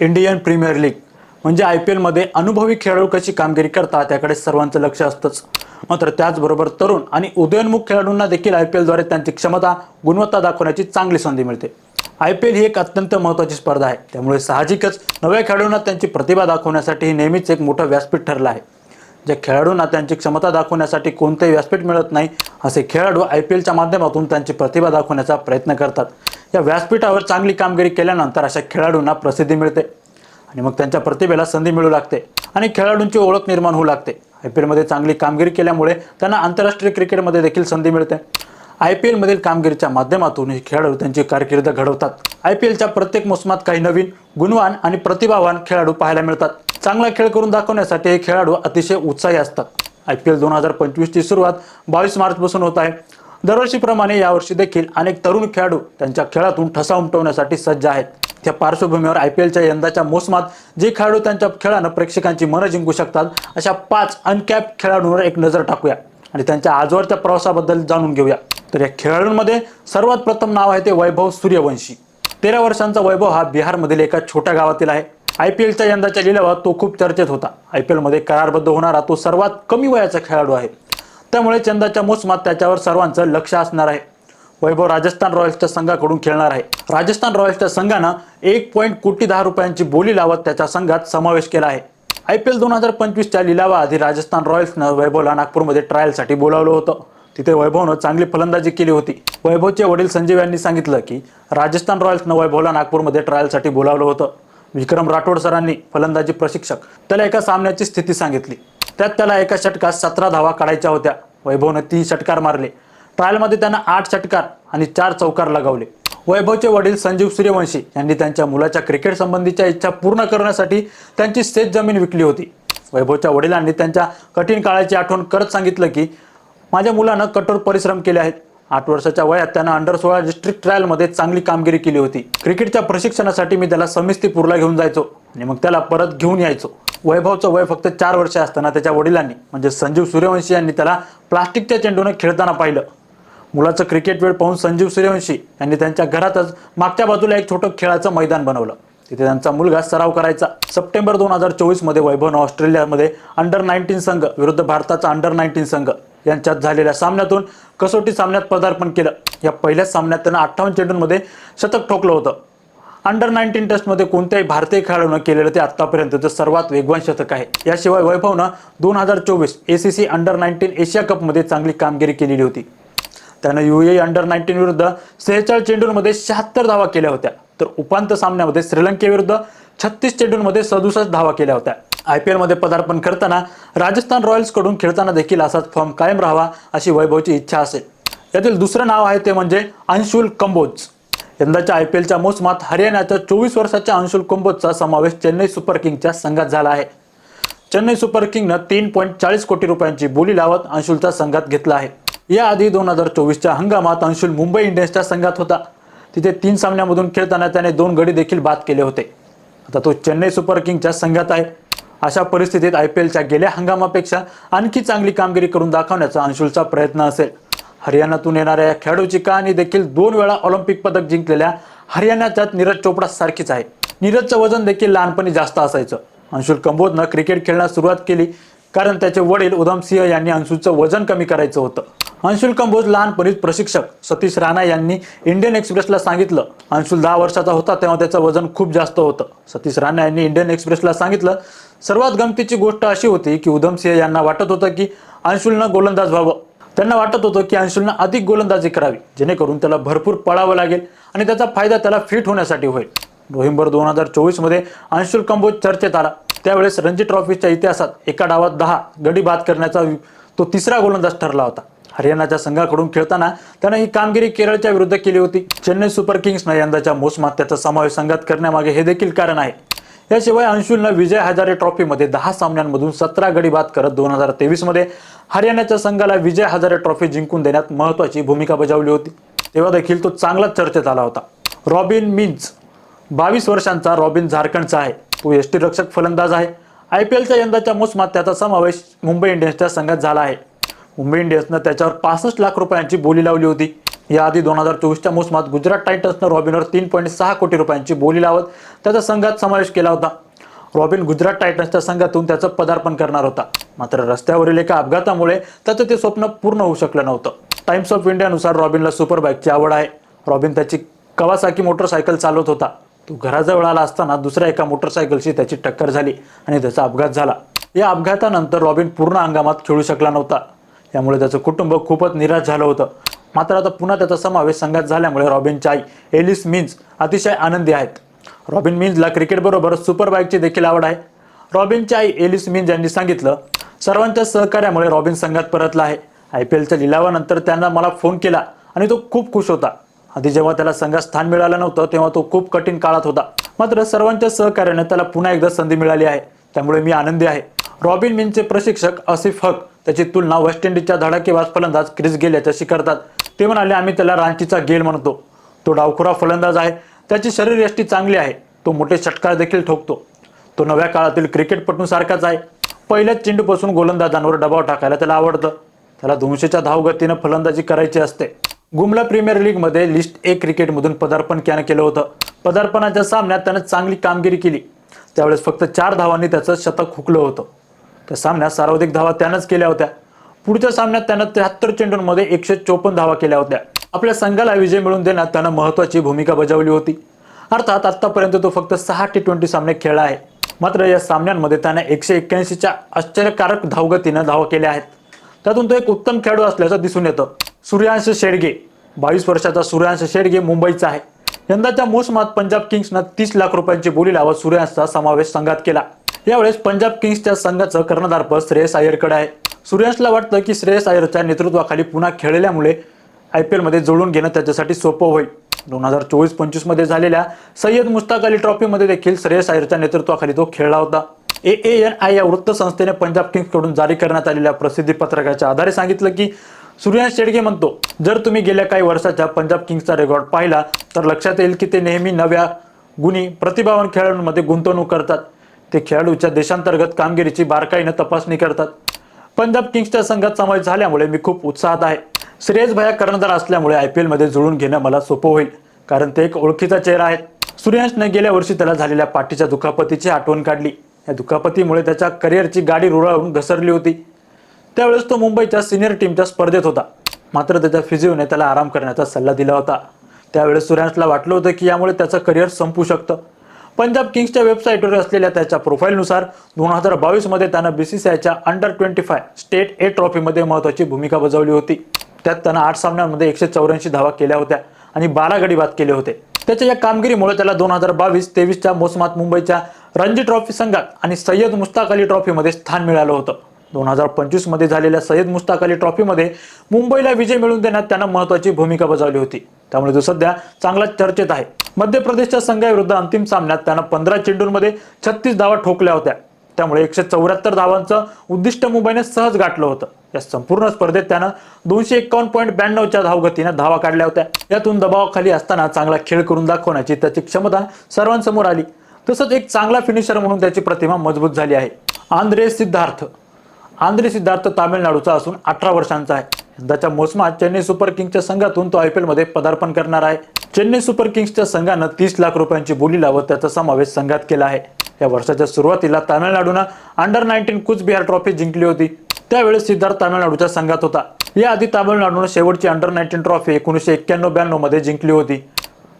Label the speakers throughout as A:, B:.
A: Indian premier league. म्हणजे I P एलमध्ये अनुभवी खेळाडू कशी कामगिरी करतात त्याकडे सर्वांचं लक्ष असतंच. मात्र त्याचबरोबर तरुण आणि उदयोन्मुख खेळाडूंना देखील आय पी एलद्वारे त्यांची क्षमता गुणवत्ता दाखवण्याची चांगली संधी मिळते. आय पी एल ही एक अत्यंत महत्त्वाची स्पर्धा आहे. त्यामुळे साहजिकच नव्या खेळाडूंना त्यांची प्रतिभा दाखवण्यासाठी हे नेहमीच एक मोठं व्यासपीठ ठरलं आहे. ज्या खेळाडूंना त्यांची क्षमता दाखवण्यासाठी कोणतेही व्यासपीठ मिळत नाही असे खेळाडू आय पी एलच्या माध्यमातून त्यांची प्रतिभा दाखवण्याचा प्रयत्न करतात. या व्यासपीठावर चांगली कामगिरी केल्यानंतर अशा खेळाडूंना प्रसिद्धी मिळते आणि मग त्यांच्या प्रतिभेला संधी मिळू लागते आणि खेळाडूंची ओळख निर्माण होऊ लागते. आय पी एलमध्ये चांगली कामगिरी केल्यामुळे त्यांना आंतरराष्ट्रीय क्रिकेटमध्ये देखील संधी मिळते. आय पी एलमधील कामगिरीच्या माध्यमातून हे खेळाडू त्यांची कारकीर्द घडवतात. आय पी एलच्या प्रत्येक मोसमात काही नवीन गुणवान आणि प्रतिभावान खेळाडू पाहायला मिळतात. चांगला खेळ करून दाखवण्यासाठी हे खेळाडू अतिशय उत्साही असतात. आय पी एल दोन हजार पंचवीसची सुरुवात बावीस मार्चपासून होत आहे. दरवर्षीप्रमाणे यावर्षी देखील अनेक तरुण खेळाडू त्यांच्या खेळातून ठसा उमटवण्यासाठी सज्ज आहेत. त्या पार्श्वभूमीवर आय पी एलच्या यंदाच्या मोसमात जे खेळाडू त्यांच्या खेळानं प्रेक्षकांची मनं जिंकू शकतात अशा पाच अनकॅप खेळाडूंवर एक नजर टाकूया आणि त्यांच्या आजवरच्या प्रवासाबद्दल जाणून घेऊया. तर या खेळाडूंमध्ये सर्वात प्रथम नाव आहे ते वैभव सूर्यवंशी. तेरा वर्षांचा वैभव हा बिहारमधील एका छोट्या गावातील आहे. आय पी एलच्या यंदाच्या लिलावात तो खूप चर्चेत होता. आय पी एलमध्ये करारबद्ध होणारा तो सर्वात कमी वयाचा खेळाडू आहे. त्यामुळे यंदाच्या मोसमात त्याच्यावर सर्वांचं लक्ष असणार आहे. वैभव राजस्थान रॉयल्सच्या संघाकडून खेळणार आहे. राजस्थान रॉयल्सच्या संघानं एक पॉईंट कोटी दहा रुपयांची बोली लावत त्याच्या संघात समावेश केला आहे. आय पी एल दोन हजार पंचवीसच्या लिलावाआधी राजस्थान रॉयल्सनं वैभवला नागपूरमध्ये ट्रायलसाठी बोलावलं होतं. तिथे वैभवनं चांगली फलंदाजी केली होती. वैभवचे वडील संजीव यांनी सांगितलं की राजस्थान रॉयल्सनं वैभवला नागपूरमध्ये ट्रायलसाठी बोलावलं होतं. विक्रम राठोड सरांनी फलंदाजी प्रशिक्षक त्याला एका सामन्याची स्थिती सांगितली. त्यात त्याला एका षटकात सतरा धावा काढायच्या होत्या. वैभवने तीन षटकार मारले. ट्रायलमध्ये त्यांना आठ षटकार आणि चार चौकार लगावले. वैभवचे वडील संजीव सूर्यवंशी यांनी त्यांच्या मुलाच्या क्रिकेट संबंधीच्या इच्छा पूर्ण करण्यासाठी त्यांची शेत जमीन विकली होती. वैभवच्या वडिलांनी त्यांच्या कठीण काळाची आठवण करत सांगितलं की माझ्या मुलानं कठोर परिश्रम केले आहेत. आठ वर्षाच्या वयात त्यानं अंडर सोळा डिस्ट्रिक्ट ट्रायलमध्ये चांगली कामगिरी केली होती. क्रिकेटच्या प्रशिक्षणासाठी मी त्याला समिस्तीपूरला घेऊन जायचो आणि मग त्याला परत घेऊन यायचो. वैभवचं वय फक्त चार वर्ष असताना त्याच्या वडिलांनी म्हणजे संजीव सूर्यवंशी यांनी त्याला प्लास्टिकच्या चेंडूने खेळताना पाहिलं. मुलाचं क्रिकेट वेळ पाहून संजीव सूर्यवंशी यांनी त्यांच्या घरातच मागच्या बाजूला एक छोटं खेळाचं मैदान बनवलं. तिथे त्यांचा मुलगा सराव करायचा. सप्टेंबर दोन हजार चोवीसमध्ये वैभवनं ऑस्ट्रेलियामध्ये अंडर नाईन्टीन संघ विरुद्ध भारताचा अंडर नाईन्टीन संघ यांच्यात झालेल्या सामन्यातून कसोटी सामन्यात पदार्पण केलं. या पहिल्याच सामन्यात त्यानं अठ्ठावन्न चेंडूंमध्ये शतक ठोकलं होतं. अंडर नाईन्टीन टेस्टमध्ये कोणत्याही भारतीय खेळाडूनं केलेलं ते आत्तापर्यंतचं सर्वात वेगवान शतक आहे. याशिवाय वैभवनं दोन हजार चोवीस A C C under nineteen Asia कपमध्ये चांगली कामगिरी केलेली होती. त्यानं यू ए अंडर नाईन्टीन विरुद्ध सेहेचाळीस चेंडूंमध्ये शहात्तर धावा केल्या होत्या. तर उपांत्य सामन्यामध्ये श्रीलंकेविरुद्ध छत्तीस चेंडूंमध्ये सदुसष्ट धावा केल्या होत्या. आय पी एलमध्ये पदार्पण करताना राजस्थान रॉयल्सकडून खेळताना देखील असाच फॉर्म कायम राहावा अशी वैभवची इच्छा असेल. यातील दुसरं नाव आहे ते म्हणजे अंशुल कंबोज. यंदाच्या आय पी एलच्या मोसमात हरियाणाच्या चोवीस वर्षाच्या अंशुल कंबोजचा समावेश चेन्नई सुपर किंगच्या संघात झाला आहे. चेन्नई सुपर किंगनं तीन पॉईंट चाळीस कोटी रुपयांची बोली लावत अंशुलचा संघात घेतला आहे. याआधी दोन हजार चोवीसच्या हंगामात अंशुल मुंबई इंडियन्सच्या संघात होता. तिथे तीन सामन्यामधून खेळताना त्याने दोन गडी देखील बाद केले होते. आता तो चेन्नई सुपर किंगच्या संघात आहे. अशा परिस्थितीत आय पी एलच्या गेल्या हंगामापेक्षा आणखी चांगली कामगिरी करून दाखवण्याचा अंशुलचा प्रयत्न असेल. हरियाणातून येणाऱ्या या खेळाडूची कहाणी देखील दोन वेळा ऑलिम्पिक पदक जिंकलेल्या हरियाणाच्यात नीरज चोपडा सारखीच आहे. नीरजचं वजन देखील लहानपणी जास्त असायचं. अंशुल कंबोजनं क्रिकेट खेळण्यास सुरुवात केली कारण त्याचे वडील उधम सिंह यांनी अंशुलचं वजन कमी करायचं होतं. अंशुल कंबोज लहानपणीच प्रशिक्षक सतीश राणा यांनी इंडियन एक्सप्रेसला सांगितलं. अंशुल दहा वर्षाचा होता तेव्हा त्याचं वजन खूप जास्त होतं. सतीश राणा यांनी इंडियन एक्सप्रेसला सांगितलं. सर्वात गमतीची गोष्ट अशी होती की उधम सिंह यांना वाटत होतं की अंशुलनं गोलंदाज व्हावं. त्यांना वाटत होतं की अंशुलनं अधिक गोलंदाजी करावी जेणेकरून त्याला भरपूर पळावं लागेल आणि त्याचा फायदा त्याला फिट होण्यासाठी होईल. नोव्हेंबर दोन हजार चोवीसमध्ये अंशुल कंबोज चर्चेत आला. त्यावेळेस रणजी ट्रॉफीच्या इतिहासात एका डावात दहा गडी बाद करण्याचा तो तिसरा गोलंदाज ठरला होता. हरियाणाच्या संघाकडून खेळताना त्यानं ही कामगिरी केरळच्या विरुद्ध केली होती. चेन्नई सुपर किंग्सनं यंदाच्या मोसमात त्याचा समावेश संघात करण्यामागे हे देखील कारण आहे. याशिवाय अंशुलनं विजय हजारे ट्रॉफीमध्ये दहा सामन्यांमधून सतरा गडी बाद करत दोन हजार तेवीसमध्ये हरियाणाच्या संघाला विजय हजारे ट्रॉफी जिंकून देण्यात महत्त्वाची भूमिका बजावली होती. तेव्हा देखील तो चांगलाच चर्चेत आला होता. रॉबिन मिन्स बावीस वर्षांचा रॉबिन झारखंडचा आहे. तो यष्टीरक्षक फलंदाज आहे. आय पी एलच्या यंदाच्या मोसमात त्याचा समावेश मुंबई इंडियन्सच्या संघात झाला आहे. मुंबई इंडियन्सनं त्याच्यावर पासष्ट लाख रुपयांची बोली लावली होती. याआधी दोन हजार चोवीसच्या मोसमात गुजरात टायटन्सनं रॉबिनवर तीन पॉईंट सहा कोटी रुपयांची बोली लावत त्याचा संघात समावेश केला होता. रॉबिन गुजरात टायटन्सच्या संघातून त्याचं पदार्पण करणार होता. मात्र रस्त्यावरील एका अपघातामुळे त्याचं ते स्वप्न पूर्ण होऊ शकलं नव्हतं. टाइम्स ऑफ इंडियानुसार रॉबिनला सुपर बाईकची आवड आहे. रॉबिन त्याची कवासाकी मोटरसायकल चालवत होता. तो घराजवळ आला असताना दुसऱ्या एका मोटरसायकलशी त्याची टक्कर झाली आणि त्याचा अपघात झाला. या अपघातानंतर रॉबिन पूर्ण हंगामात खेळू शकला नव्हता. यामुळे त्याचं कुटुंब खूपच निराश झालं होतं. मात्र आता पुन्हा त्याचा समावेश संघात झाल्यामुळे रॉबिनची आई एलिस मिन्स अतिशय आनंदी आहेत. रॉबिन मिन्सला क्रिकेटबरोबर सुपर बाईकची देखील आवड आहे. रॉबिनची आई एलिस मिन्स यांनी सांगितलं सर्वांच्या सहकार्यामुळे रॉबिन संघात परतला आहे. आय पी एलच्या लिलावानंतर त्यांना मला फोन केला आणि तो खूप खुश होता. आधी जेव्हा त्याला संघात स्थान मिळालं नव्हतं तेव्हा तो खूप कठीण काळात होता. मात्र सर्वांच्या सहकार्याने त्याला पुन्हा एकदा संधी मिळाली आहे. त्यामुळे मी आनंदी आहे. रॉबिन मिनचे प्रशिक्षक आसिफ हक त्याची तुलना वेस्ट इंडिजच्या धडाकेबाज फलंदाज क्रिस गेल याच्याशी करतात ते म्हणाले आम्ही त्याला रांचीचा गेल म्हणतो. तो डावखुरा फलंदाज आहे. त्याची शरीरयष्टी चांगली आहे. तो मोठे षटकार देखील ठोकतो. तो नव्या काळातील क्रिकेटपटूसारखाच आहे. पहिल्याच चेंडूपासून गोलंदाजांवर दबाव टाकायला त्याला आवडतं. त्याला दोनशेच्या धावगतीनं फलंदाजी करायची असते. गुमला प्रीमियर लीगमध्ये लिस्ट ए क्रिकेटमधून पदार्पण त्यानं केलं होतं. पदार्पणाच्या सामन्यात त्यानं चांगली कामगिरी केली. त्यावेळेस फक्त चार धावांनी त्याचं शतक हुकलं होतं. त्या सामन्यात सर्वाधिक धावा त्यानंच केल्या होत्या. पुढच्या सामन्यात त्यानं त्र्याहत्तर चेंडूंमध्ये एकशे चोपन्न धावा केल्या होत्या. आपल्या संघाला विजय मिळवून देण्यात त्यानं महत्त्वाची भूमिका बजावली होती. अर्थात आतापर्यंत तो फक्त सहा टी ट्वेंटी सामने खेळला आहे. मात्र या सामन्यांमध्ये त्याने एकशे एक्क्याऐंशीच्या आश्चर्यकारक धावगतीनं धावा केल्या आहेत. त्यातून तो एक उत्तम खेळाडू असल्याचं दिसून येतं. सूर्यांश शेडगे बावीस वर्षाचा सूर्यांश शेडगे मुंबईचा आहे. यंदाच्या मोसमात पंजाब किंग्सनं तीस लाख रुपयांची बोली लावत सूर्यांशचा समावेश संघात केला. यावेळेस पंजाब किंग्सच्या संघाचं कर्णधारपद श्रेयस अय्यरकडे आहे. सूर्यांशला वाटतं की श्रेयस अय्यरच्या नेतृत्वाखाली पुन्हा खेळल्यामुळे आय पी एलमध्ये जुळून घेणं त्याच्यासाठी सोपं होईल. दोन हजार चोवीस पंचवीसमध्ये झालेल्या सय्यद मुस्ताक अली ट्रॉफीमध्ये देखील श्रेयस अय्यरच्या नेतृत्वाखाली तो खेळला होता. ए एन आय या वृत्तसंस्थेने पंजाब किंग्सकडून जारी करण्यात आलेल्या प्रसिद्धी पत्रकाच्या आधारे सांगितलं की सूर्यांश शेडगे म्हणतो जर तुम्ही गेल्या काही वर्षाच्या पंजाब किंग्सचा रेकॉर्ड पाहिला तर लक्षात येईल की ते नेहमी नव्या गुणी प्रतिभावान खेळाडूंमध्ये गुंतवणूक करतात. ते खेळाडूच्या देशांतर्गत कामगिरीची बारकाईनं तपासणी करतात. पंजाब किंग्सच्या संघात समावेश झाल्यामुळे मी खूप उत्साहात आहे. श्रेयस भया कर्णधार असल्यामुळे आय पी एलमध्ये जुळून घेणं मला सोपं होईल कारण ते एक ओळखीचा चेहरा आहे सूर्यांशने गेल्या वर्षी त्याला झालेल्या पाठीच्या दुखापतीची आठवण काढली. या दुखापतीमुळे त्याच्या करिअरची गाडी रुळावून घसरली होती. त्यावेळेस तो मुंबईच्या सिनियर टीमच्या स्पर्धेत होता. मात्र त्याच्या फिजिओने त्याला आराम करण्याचा सल्ला दिला होता. त्यावेळेस सूर्यांशला वाटलं होतं की यामुळे त्याचं करिअर संपू शकतं. पंजाब किंग्सच्या वेबसाईटवर असलेल्या त्याच्या प्रोफाईलनुसार दोन हजार बावीसमध्ये त्यानं बी सी सी आयच्या under twenty five state A ट्रॉफीमध्ये महत्त्वाची भूमिका बजावली होती. त्यात त्यानं आठ सामन्यांमध्ये एकशे चौऱ्याऐंशी धावा केल्या होत्या आणि बारा गडी बाद केले होते. त्याच्या या कामगिरीमुळे त्याला दोन हजार बावीस तेवीसच्या मोसमात मुंबईच्या रणजी ट्रॉफी संघात आणि सय्यद मुस्ताक अली ट्रॉफीमध्ये स्थान मिळालं होतं. दोन हजार पंचवीसमध्ये झालेल्या सय्यद मुस्ताक अली ट्रॉफीमध्ये मुंबईला विजय मिळवून देण्यात त्यानं महत्त्वाची भूमिका बजावली होती. त्यामुळे तो सध्या चांगला चर्चेत आहे. मध्य प्रदेशच्या संघाविरुद्ध अंतिम सामन्यात त्यानं पंधरा चेंडूंमध्ये छत्तीस धावा ठोकल्या होत्या. त्यामुळे एकशे चौऱ्याहत्तर धावांचं उद्दिष्ट मुंबईने सहज गाठलं होतं. या संपूर्ण स्पर्धेत त्यानं दोनशे एकावन्न पॉईंट ब्याण्णवच्या धावगतीनं धावा काढल्या होत्या. यातून दबावाखाली असताना चांगला खेळ करून दाखवण्याची त्याची क्षमता सर्वांसमोर आली. तसंच एक चांगला फिनिशर म्हणून त्याची प्रतिमा मजबूत झाली आहे. आंध्रे सिद्धार्थ. आंध्रे सिद्धार्थ तामिळनाडूचा असून अठरा वर्षांचा आहे. यंदाच्या मोसमात चेन्नई सुपर किंग्सच्या संघातून तो आय पी एलमध्ये पदार्पण करणार आहे. चेन्नई सुपर किंग्सच्या संघानं तीस लाख रुपयांची बोली लावत त्याचा समावेश संघात केला आहे. या वर्षाच्या सुरुवातीला तामिळनाडूनं अंडर नाईन्टीन कुचबिहार ट्रॉफी जिंकली होती. त्यावेळेस सिद्धार्थ तामिळनाडूच्या संघात होता. याआधी तामिळनाडूनं शेवटची अंडर नाईन्टीन ट्रॉफी एकोणीसशे एक्क्याण्णव ब्याण्णवमध्ये जिंकली होती.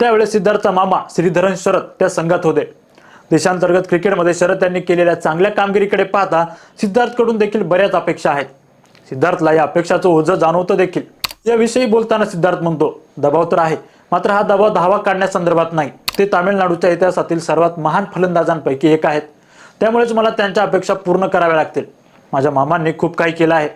A: त्यावेळेस सिद्धार्थचा मामा श्रीधरन शरद त्या संघात होते. देशांतर्गत क्रिकेटमध्ये शरद यांनी केलेल्या चांगल्या कामगिरीकडे पाहता सिद्धार्थकडून देखील बऱ्याच अपेक्षा आहेत. सिद्धार्थला या अपेक्षाचं ओझं जाणवतं देखील. याविषयी बोलताना सिद्धार्थ म्हणतो दबाव तर आहे मात्र हा दबाव धावा काढण्यासंदर्भात नाही. ते तामिळनाडूच्या इतिहासातील सर्वात महान फलंदाजांपैकी एक आहेत. त्यामुळेच मला त्यांच्या अपेक्षा पूर्ण कराव्या लागतील. माझ्या मामांनी खूप काही केलं आहे.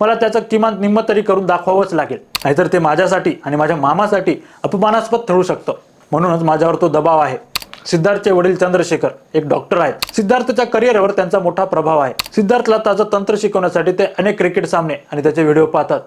A: मला त्याचं किमान निम्म तरी करून दाखवावंच लागेल. नाहीतर ते माझ्यासाठी आणि माझ्या मामासाठी अपमानास्पद ठरू शकतं. म्हणूनच माझ्यावर तो दबाव आहे. सिद्धार्थचे वडील चंद्रशेखर एक डॉक्टर आहेत. सिद्धार्थच्या करिअरवर त्यांचा मोठा प्रभाव आहे. सिद्धार्थला ताजं तंत्र शिकवण्यासाठी ते अनेक क्रिकेट सामने आणि त्याचे व्हिडिओ पाहतात.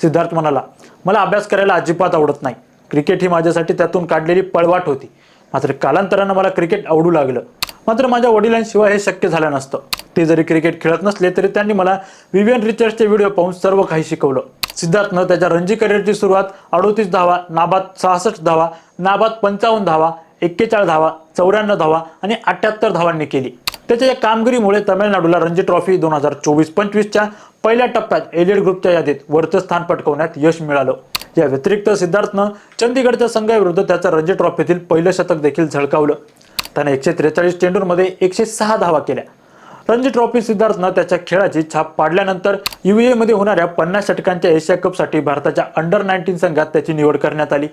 A: सिद्धार्थ म्हणाला मला अभ्यास करायला अजिबात आवडत नाही. क्रिकेट ही माझ्यासाठी त्यातून काढलेली पळवाट होती. मात्र कालांतरानं मला क्रिकेट आवडू लागलं. मात्र माझ्या वडिलांशिवाय हे शक्य झालं नसतं. ते जरी क्रिकेट खेळत नसले तरी त्यांनी मला विवियन रिचर्डचे व्हिडिओ पाहून सर्व काही शिकवलं. सिद्धार्थनं त्याच्या रणजी करिअरची सुरुवात अडोतीस धावा नाबाद सहासष्ट धावा नाबाद पंचावन्न धावा एक्केचाळीस धावा चौऱ्याण्णव धावा आणि अठ्ठ्याहत्तर धावांनी केली. त्याच्या या कामगिरीमुळे तामिळनाडूला रणजी ट्रॉफी दोन हजार चोवीस पंचवीसच्या पहिल्या टप्प्यात एलिड ग्रुपच्या यादीत वरचं स्थान पटकवण्यात यश मिळालं. या व्यतिरिक्त सिद्धार्थनं चंदीगडच्या संघाविरुद्ध त्याचं रणजी ट्रॉफीतील पहिलं शतक देखील झळकावलं. त्याने एकशे त्रेचाळीस चेंडूंमध्ये एकशे सहा धावा केल्या. रणजी ट्रॉफी सिद्धार्थनं त्याच्या खेळाची छाप पाडल्यानंतर युएमध्ये होणाऱ्या पन्नास षटकांच्या एशिया कपसाठी भारताच्या अंडर नाईन्टीन संघात त्याची निवड करण्यात आली.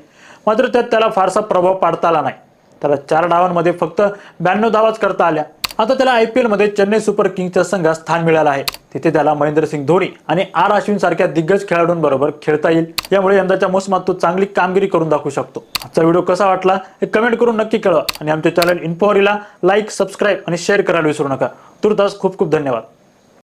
A: मात्र त्यात त्याला फारसा प्रभाव पाडता आला नाही. त्याला चार डावांमध्ये फक्त ब्याण्णव धावाच करता आल्या. आता त्याला आय पी एलमध्ये चेन्नई सुपर किंग्सच्या संघात स्थान मिळालं आहे. तिथे त्याला महेंद्रसिंग धोनी आणि आर अश्विन सारख्या दिग्गज खेळाडूंबरोबर खेळता येईल. यामुळे यंदाच्या मोसमात तो चांगली कामगिरी करून दाखवू शकतो. आजचा व्हिडिओ कसा वाटला हे कमेंट करून नक्की कळवा. आणि आमच्या चॅनल इन्फोरीला लाईक सबस्क्राईब आणि शेअर करायला विसरू नका. तुर्तास खूप खूप धन्यवाद.